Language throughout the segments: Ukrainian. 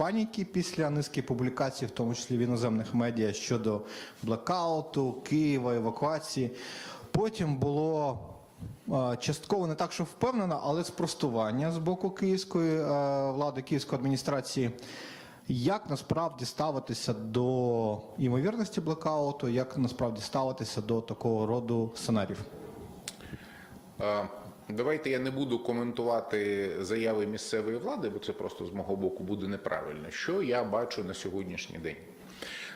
паніки після низки публікацій, в тому числі в іноземних медіа щодо блекауту, Києва, евакуації. Потім було е, частково не так, що впевнено, але спростування з боку київської е, влади, київської адміністрації. Як насправді ставитися до ймовірності блекауту, як насправді ставитися до такого роду сценаріїв? Давайте я не буду коментувати заяви місцевої влади, бо це просто з мого боку буде неправильно. Що я бачу на сьогоднішній день?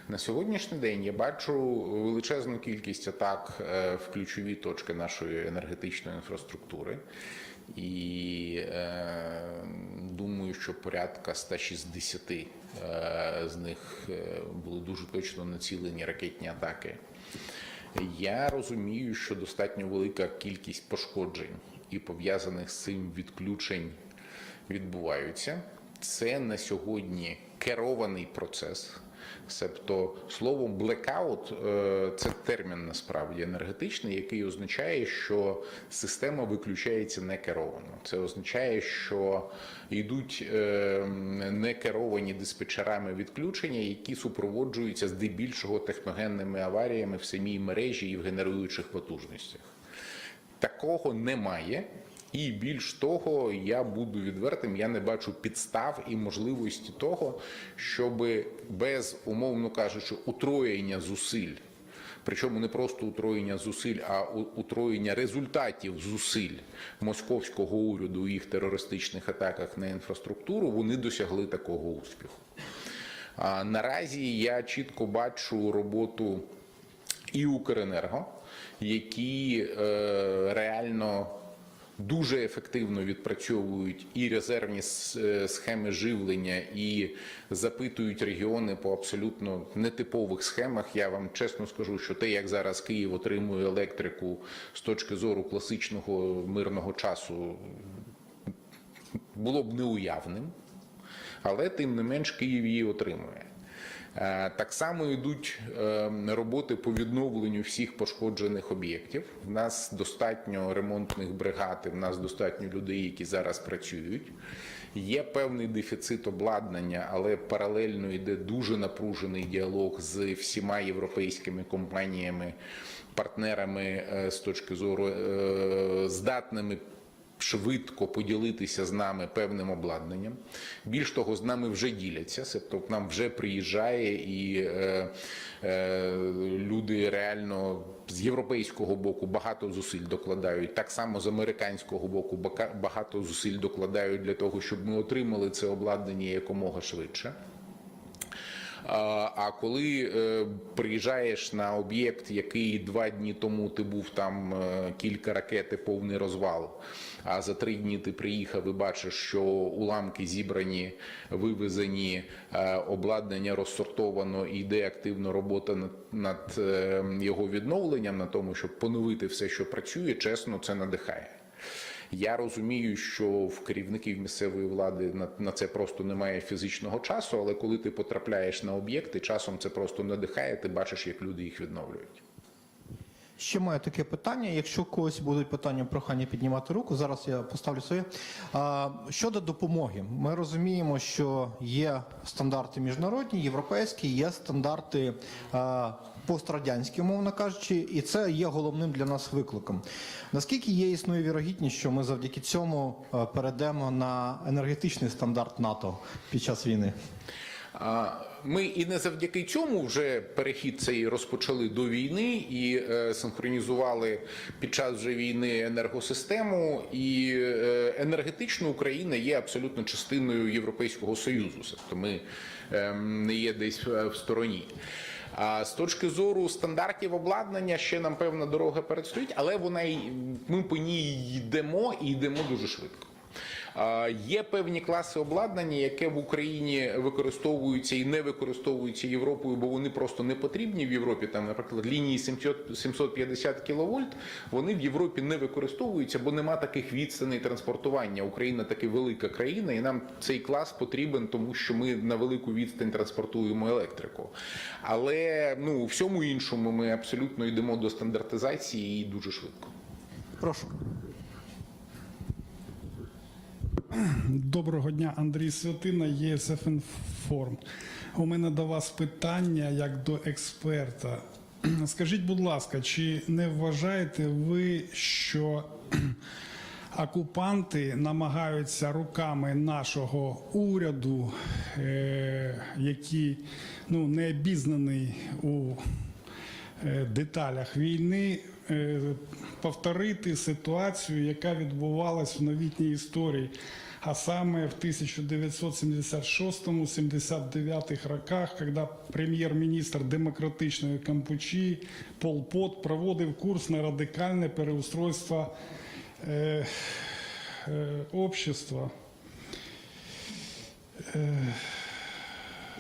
На сьогоднішній день я бачу величезну кількість атак е, в ключові точки нашої енергетичної інфраструктури. І е, думаю, що порядка 160 е, з них е, були дуже точно націлені ракетні атаки. Я розумію, що достатньо велика кількість пошкоджень і пов'язаних з цим відключень відбуваються. Це на сьогодні керований процес. Себто словом blackout е, – це термін насправді енергетичний, який означає, що система виключається некеровано. Це означає, що йдуть е, некеровані диспетчерами відключення, які супроводжуються здебільшого техногенними аваріями в самій мережі і в генеруючих потужностях. Такого немає. І більш того, я буду відвертим, я не бачу підстав і можливості того, щоб без, умовно кажучи, утроєння зусиль, причому не просто утроєння зусиль, а утроєння результатів зусиль московського уряду у їх терористичних атаках на інфраструктуру, вони досягли такого успіху. А наразі я чітко бачу роботу і Укренерго, які е, реально дуже ефективно відпрацьовують і резервні е, схеми живлення, і запитують регіони по абсолютно нетипових схемах. Я вам чесно скажу, що те, як зараз Київ отримує електрику з точки зору класичного мирного часу, було б неуявним але тим не менш Київ її отримує. Е, Так само йдуть е, роботи по відновленню всіх пошкоджених об'єктів. В нас достатньо ремонтних бригад, в нас достатньо людей, які зараз працюють. Є певний дефіцит обладнання, але паралельно йде дуже напружений діалог з всіма європейськими компаніями, партнерами е, з точки зору е, здатними швидко поділитися з нами певним обладнанням. Більш того, з нами вже діляться, тобто к нам вже приїжджає і е, е, люди реально з європейського боку багато зусиль докладають. Так само з американського боку багато зусиль докладають для того, щоб ми отримали це обладнання якомога швидше. А коли е, приїжджаєш на об'єкт, який два дні тому ти був там е, кілька ракет і повний розвал, а за три дні ти приїхав і бачиш, що уламки зібрані, вивезені, е, обладнання розсортовано і йде активно робота над, його відновленням, на тому, щоб поновити все, що працює, чесно, це надихає. Я розумію, що в керівників місцевої влади на, на це просто немає фізичного часу, але коли ти потрапляєш на об'єкти, часом це просто надихає, ти бачиш, як люди їх відновлюють. Ще маю таке питання. Якщо у когось будуть питання, прохання піднімати руку. Зараз я поставлю своє. Щодо допомоги, ми розуміємо, що є стандарти міжнародні, європейські, є стандарти пострадянські, умовно кажучи, і це є головним для нас викликом. Наскільки є існує вірогідність, що ми завдяки цьому перейдемо на енергетичний стандарт НАТО під час війни? Ми і не завдяки цьому вже перехід цей розпочали до війни і е, синхронізували під час вже війни енергосистему. І е, енергетично Україна є абсолютно частиною Європейського союзу. Тобто ми е, не є десь е, в стороні. З точки зору стандартів обладнання ще нам певна дорога передстоїть, але вона ми по ній йдемо і йдемо дуже швидко. Є певні класи обладнання, яке в Україні використовуються і не використовуються Європою, бо вони просто не потрібні в Європі. Там, наприклад, лінії 700 750 кВт, вони в Європі не використовуються, бо нема таких відстаней транспортування. Україна таки велика країна, і нам цей клас потрібен, тому що ми на велику відстань транспортуємо електрику. Але ну у всьому іншому ми абсолютно йдемо до стандартизації і дуже швидко. Прошу. Доброго дня, Андрій Святина, ЄСФ Інформ. У мене до вас питання як до експерта. Скажіть, будь ласка, чи не вважаєте ви, що окупанти намагаються руками нашого уряду, е, який ну, не обізнаний у е, деталях війни повторити ситуацію, яка відбувалась в новітній історії, а саме в 1976-79 роках, коли прем'єр-міністр демократичної Кампучі Пол Пот проводив курс на радикальне переустройство е, е, общества.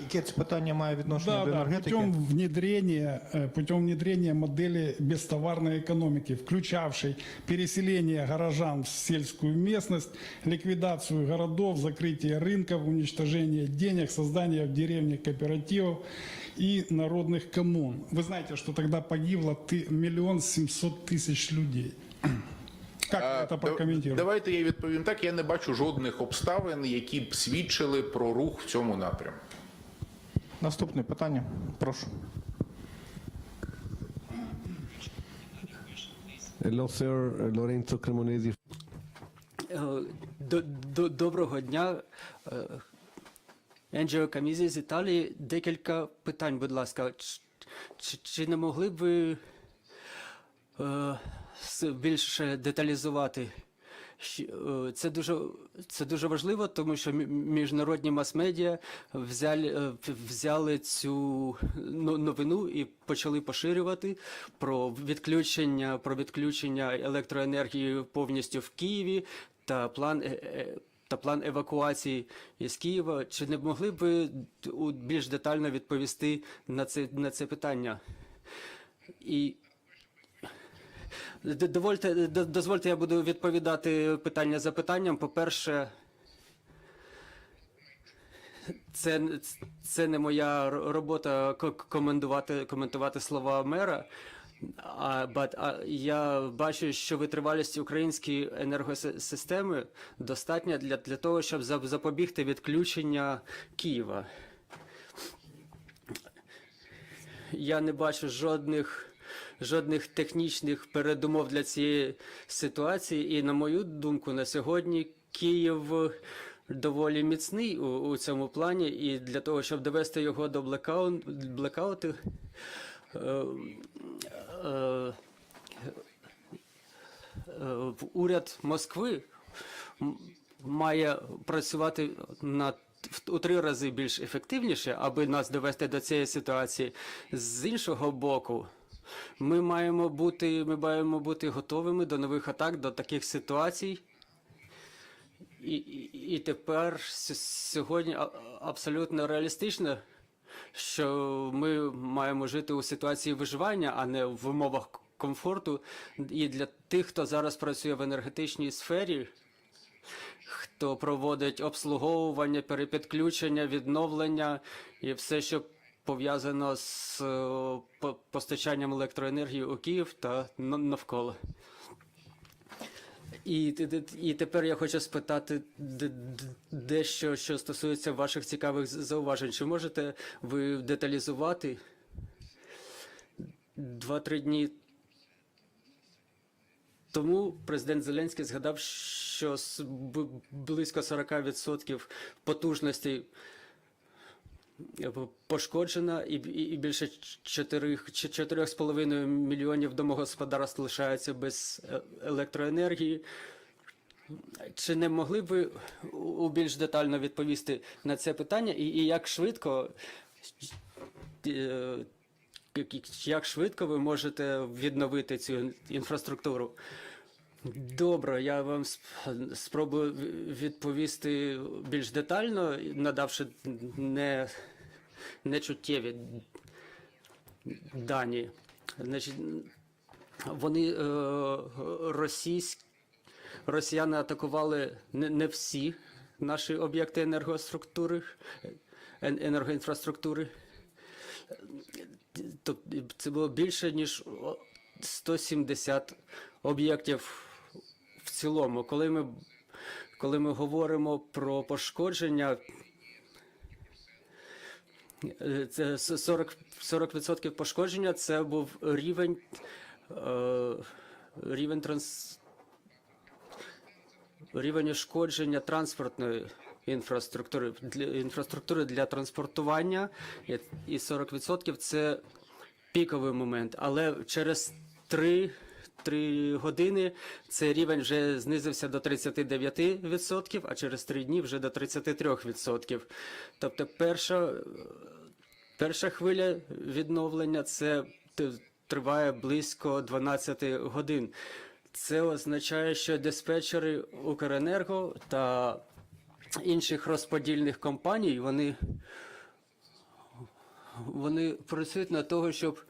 Яке це питання має відношення Да, до да, енергетики? путем внедрения, э, путем внедрения модели бестоварной экономики, включавшей переселение горожан в сельскую местность, ликвидацию городов, закрытие рынков, уничтожение денег, создание в деревне кооперативов и народных коммун. Вы знаете, что тогда погибло ты- миллион семьсот тысяч людей. Как вы А, это да- прокомментируете? Давайте я відповім так. Я не бачу жодних обставин, які б свідчили про рух в цьому напрямку. Наступне питання. Прошу. Hello, sir. Lorenzo Cremonesi. Е, до- до- Доброго дня. Е, Енджіо Камізі з Італії. Декілька питань, будь ласка. Чи, чи не могли б ви е, більше деталізувати? Е, Це дуже, це дуже важливо, тому що мі- міжнародні мас-медіа взяли, е, взяли цю но- новину і почали поширювати про відключення, про відключення електроенергії повністю в Києві та план. е, Та план евакуації із Києва. Чи не могли б ви більш детально відповісти на це, на це питання? І Д- Довольте, дозвольте, я буду відповідати питання за питанням. По-перше, це, це не моя робота коментувати, коментувати слова мера. А, but, а я бачу, що витривалість української енергосистеми достатня для, для того, щоб запобігти відключення Києва. Я не бачу жодних, жодних технічних передумов для цієї ситуації. І на мою думку, на сьогодні Київ доволі міцний у, у цьому плані. І для того, щоб довести його до блекаут, блекауту, е, е, е, уряд Москви має працювати над у три рази більш ефективніше, аби нас довести до цієї ситуації. З іншого боку, ми маємо бути, ми маємо бути готовими до нових атак, до таких ситуацій. І, і, і тепер сьогодні абсолютно реалістично, що ми маємо жити у ситуації виживання, а не в умовах комфорту. І для тих, хто зараз працює в енергетичній сфері, хто проводить обслуговування, перепідключення, відновлення і все, що пов'язано з е, постачанням електроенергії у Київ та навколо. І, і тепер я хочу спитати дещо, що стосується ваших цікавих зауважень. Чи можете ви деталізувати два-три дні тому президент Зеленський згадав, що близько 40% потужностей е, п- пошкоджена, і, і, більше 4,5 мільйонів домогосподарств лишаються без е, електроенергії. Чи не могли б ви більш детально відповісти на це питання, і, і як швидко е, як швидко ви можете відновити цю інфраструктуру? Добре, я вам спробую відповісти більш детально, надавши не, нечуттєві дані. Значить, вони е, російські росіяни атакували не, всі наші об'єкти енергоструктури, енергоінфраструктури. Тобто це було більше ніж 170 об'єктів в цілому. Коли ми, коли ми говоримо про пошкодження, це с- 40, 40% пошкодження це був рівень, е, рівень транс, рівень ушкодження транспортної інфраструктури для інфраструктури для транспортування, і- і 40% це піковий момент. Але через 3, 3 години цей рівень вже знизився до 39%, а через 3 дні вже до 33%. Тобто перша Перша хвиля відновлення це триває близько 12 годин. Це означає, що диспетчери Укренерго та інших розподільних компаній вони, вони працюють на того, щоб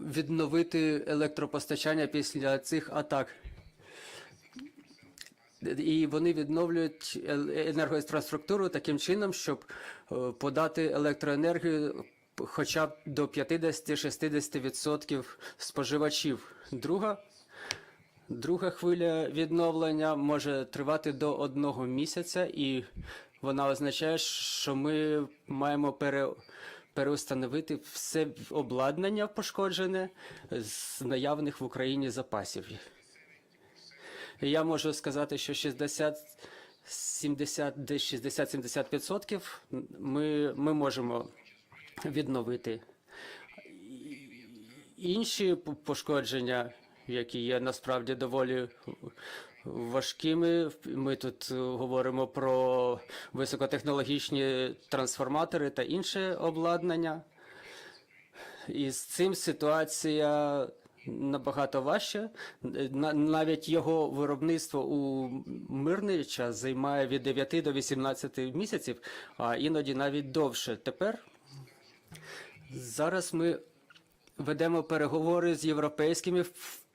відновити електропостачання після цих атак. І вони відновлюють енергоінфраструктуру таким чином, щоб е, подати електроенергію хоча б до 50-60% споживачів. Друга, друга хвиля відновлення може тривати до одного місяця, і вона означає, що ми маємо пере, переустановити все обладнання пошкоджене з наявних в Україні запасів. Я можу сказати, що 60, 70, десь 60-70% ми, ми можемо відновити. Інші пошкодження, які є насправді доволі важкими, ми тут е, говоримо про високотехнологічні трансформатори та інше обладнання. І з цим ситуація набагато важче. На- Навіть його виробництво у мирний час займає від 9 до 18 місяців, а іноді навіть довше. Тепер зараз ми ведемо переговори з європейськими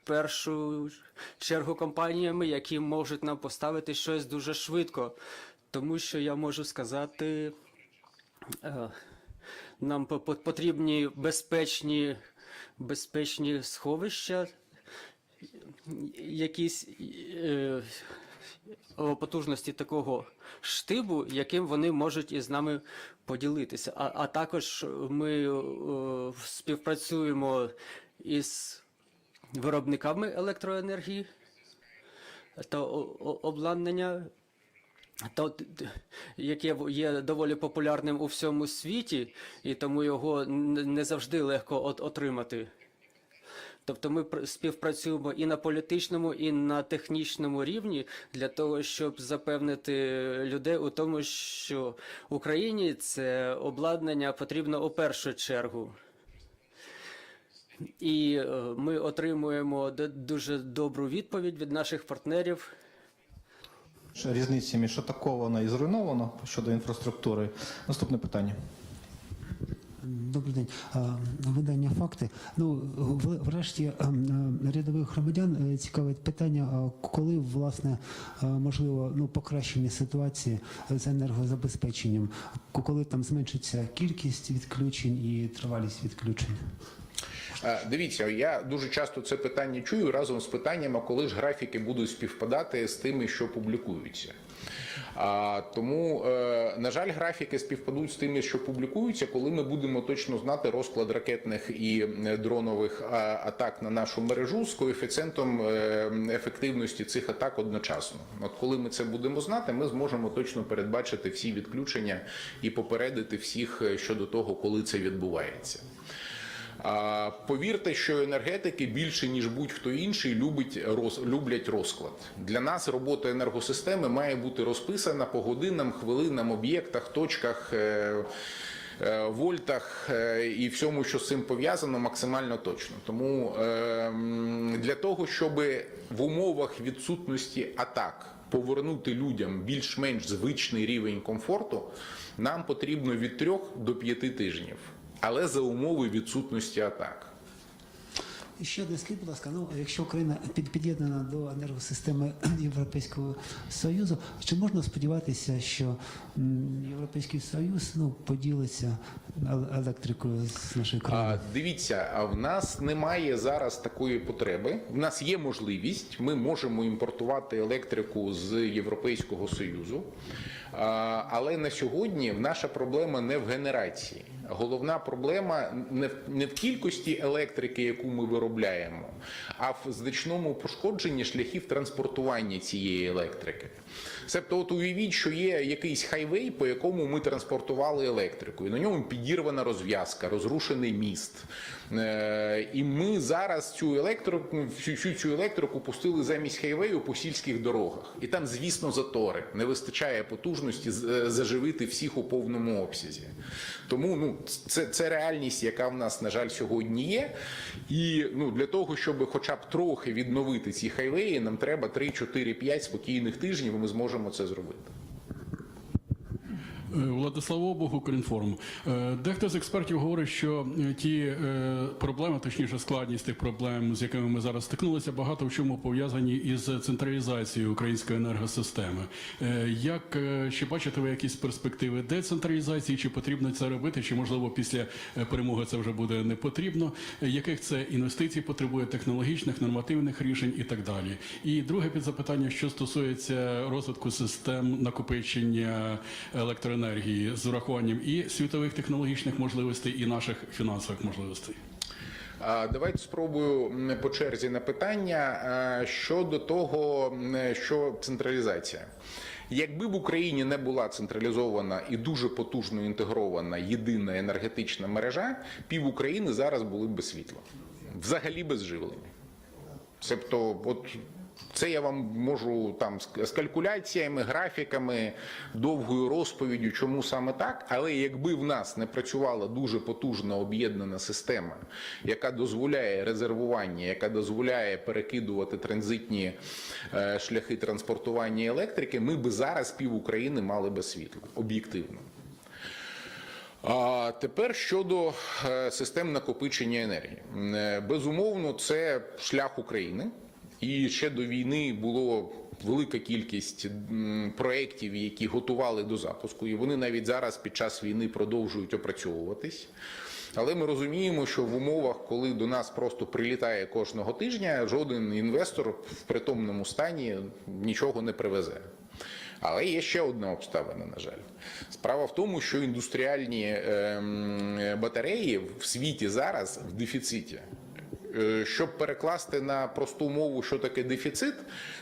першу чергу компаніями, які можуть нам поставити щось дуже швидко. Тому що я можу сказати. е, нам по- по- потрібні безпечні, безпечні сховища, якісь е, потужності такого штибу, яким вони можуть із нами поділитися. А, а також ми е, співпрацюємо із виробниками електроенергії та обладнання то, яке є доволі популярним у всьому світі, і тому його не завжди легко от- отримати. Тобто ми пр- співпрацюємо і на політичному, і на технічному рівні для того, щоб запевнити людей у тому, що Україні це обладнання потрібно у першу чергу. І е, ми отримуємо дуже добру відповідь від наших партнерів. Різниці між атаковано і зруйновано щодо інфраструктури. Наступне питання. Добрий день. Видання факти. Ну врешті рядових громадян е, цікавить питання, коли власне можливо ну покращення ситуації з енергозабезпеченням, коли там зменшиться кількість відключень і тривалість відключень. Е, Дивіться, я дуже часто це питання чую разом з питанням, а коли ж графіки будуть співпадати з тими, що публікуються. А, тому, е, на жаль, графіки співпадуть з тими, що публікуються, коли ми будемо точно знати розклад ракетних і е, дронових атак на нашу мережу з коефіцієнтом ефективності цих атак одночасно. От коли ми це будемо знати, ми зможемо точно передбачити всі відключення і попередити всіх щодо того, коли це відбувається. Повірте, що енергетики більше ніж будь-хто інший любить роз, люблять розклад. Для нас робота енергосистеми має бути розписана по годинам, хвилинам, об'єктах, точках. е, е, Вольтах е, і всьому, що з цим пов'язано, максимально точно. Тому е, для того, щоб в умовах відсутності атак повернути людям більш-менш звичний рівень комфорту, нам потрібно від 3 до 5 тижнів але за умови відсутності атак. І ще одне скажіть, будь ласка, ну якщо Україна під, під'єднана до енергосистеми Європейського Союзу, чи можна сподіватися, що Європейський Союз ну поділиться електрикою з нашої країни? А, дивіться, а в нас немає зараз такої потреби. В нас є можливість, ми можемо імпортувати електрику з Європейського Союзу. Але на сьогодні наша проблема не в генерації. Головна проблема не в, не в кількості електрики, яку ми виробляємо, а в значному пошкодженні шляхів транспортування цієї електрики. Себто, от уявіть, що є якийсь хайвей, по якому ми транспортували електрику, і на ньому підірвана розв'язка, розрушений міст. Е, І ми зараз цю електрику, всю цю електрику пустили замість хайвею по сільських дорогах. І там, звісно, затори. Не вистачає потужності з- е, заживити всіх у повному обсязі. Тому ну, це, це реальність, яка в нас, на жаль, сьогодні є. І ну, для того, щоб хоча б трохи відновити ці хайвеї, нам треба 3, 4, 5 спокійних тижнів, і ми зможемо це зробити. Е, Владислав Обух, Укрінформ. Е, Дехто з експертів говорить, що е, ті проблеми, точніше складність тих проблем, з якими ми зараз стикнулися, багато в чому пов'язані із централізацією української енергосистеми. Як чи бачите ви якісь перспективи децентралізації? Чи потрібно це робити? Чи можливо після перемоги це вже буде не потрібно? Яких це інвестицій потребує технологічних, нормативних рішень і так далі? І друге підзапитання, що стосується розвитку систем накопичення електроенергії з урахуванням і світових технологічних можливостей, і наших фінансових можливостей. Давайте спробую по черзі на питання щодо того, що централізація. Якби в Україні не була централізована і дуже потужно інтегрована єдина енергетична мережа, пів України зараз були б без світла, взагалі без живлення. Себто, от це я вам можу там з калькуляціями, графіками, довгою розповіддю, чому саме так. Але якби в нас не працювала дуже потужна об'єднана система, яка дозволяє резервування, яка дозволяє перекидувати транзитні е, шляхи транспортування електрики, ми би зараз пів України мали без світла об'єктивно. А тепер щодо е, систем накопичення енергії. Е, Безумовно, це шлях України. І ще до війни було велика кількість проєктів, які готували до запуску, і вони навіть зараз під час війни продовжують опрацьовуватись. Але ми розуміємо, що в умовах, коли до нас просто прилітає кожного тижня, жоден інвестор в притомному стані нічого не привезе. Але є ще одна обставина, на жаль. Справа в тому, що індустріальні ем, батареї в світі зараз в дефіциті. Е, Щоб перекласти на просту мову, що таке дефіцит,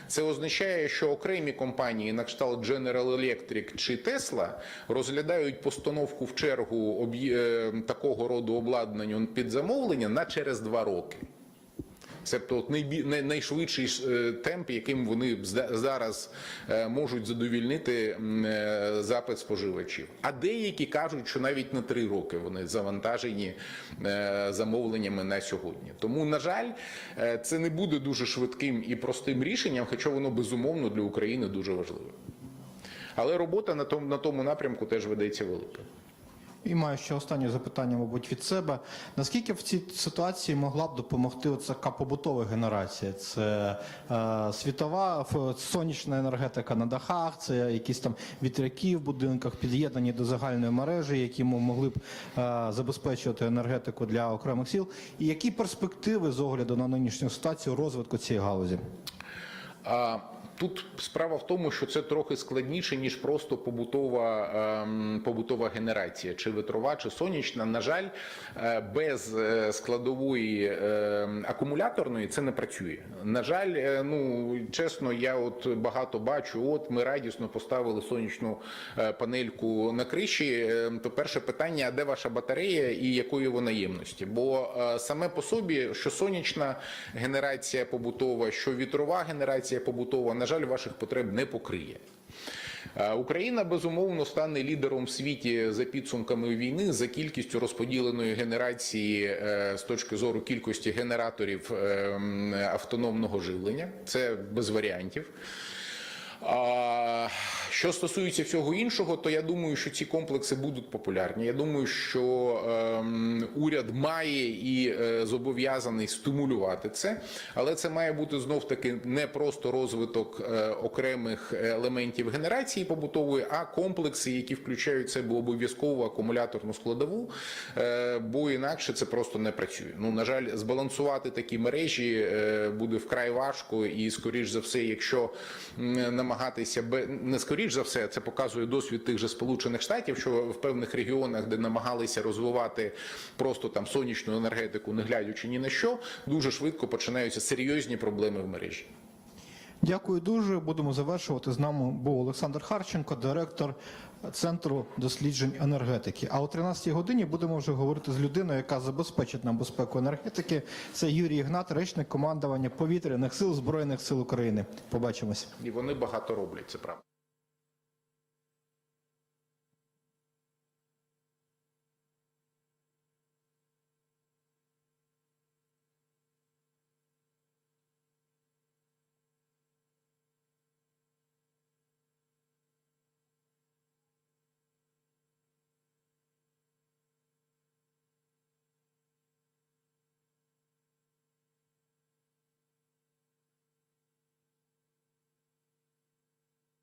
це означає, що окремі компанії, на кшталт General Electric чи Tesla, розглядають постановку в чергу е, такого роду обладнання під замовлення на через два роки. Себто от найбі- найшвидший е, темп, яким вони зараз е, можуть задовільнити е, запит споживачів. А деякі кажуть, що навіть на три роки вони завантажені замовленнями на сьогодні. Тому, на жаль, це не буде дуже швидким і простим рішенням, хоча воно безумовно для України дуже важливе. Але робота на тому напрямку теж ведеться велика. І маю ще останнє запитання, мабуть, від себе. Наскільки в цій ситуації могла б допомогти оця побутова генерація? Це е, світова сонячна енергетика на дахах, це якісь там вітряки в будинках, під'єднані до загальної мережі, які могли б е, забезпечувати енергетику для окремих сіл. І які перспективи з огляду на нинішню ситуацію розвитку цієї галузі? Тут справа в тому, що це трохи складніше ніж просто побутова, ем, побутова генерація, чи вітрова, чи сонячна. На жаль, е, без е, складової е, акумуляторної це не працює. На жаль, е, ну чесно, я от багато бачу. От ми радісно поставили сонячну е, панельку на криші. Е, То перше питання: а де ваша батарея і якої вона ємності? Бо е, саме по собі, що сонячна генерація побутова, що вітрова генерація побутова, на жаль, ваших потреб не покриє. Е, Україна безумовно стане лідером в світі за підсумками війни за кількістю розподіленої генерації е, з точки зору кількості генераторів е, автономного живлення. Це без варіантів. Що стосується всього іншого, то я думаю, що ці комплекси будуть популярні. Я думаю, що ем, уряд має і е, зобов'язаний стимулювати це, але це має бути знов таки не просто розвиток е, окремих елементів генерації побутової, а комплекси, які включають в себе обов'язкову акумуляторну складову, е, бо інакше це просто не працює. Ну на жаль, збалансувати такі мережі е, буде вкрай важко, і скоріш за все, якщо намагатися не скоріш за все, це показує досвід тих же сполучених штатів, що в певних регіонах, де намагалися розвивати просто там сонячну енергетику, не глядячи ні на що, дуже швидко починаються серйозні проблеми в мережі. Дякую дуже. Будемо завершувати. З нами був Олександр Харченко, директор Центру досліджень енергетики. А о 13-й годині будемо вже говорити з людиною, яка забезпечить нам безпеку енергетики. Це Юрій Ігнат, речник командування повітряних сил Збройних сил України. Побачимось. І вони багато роблять, це правда.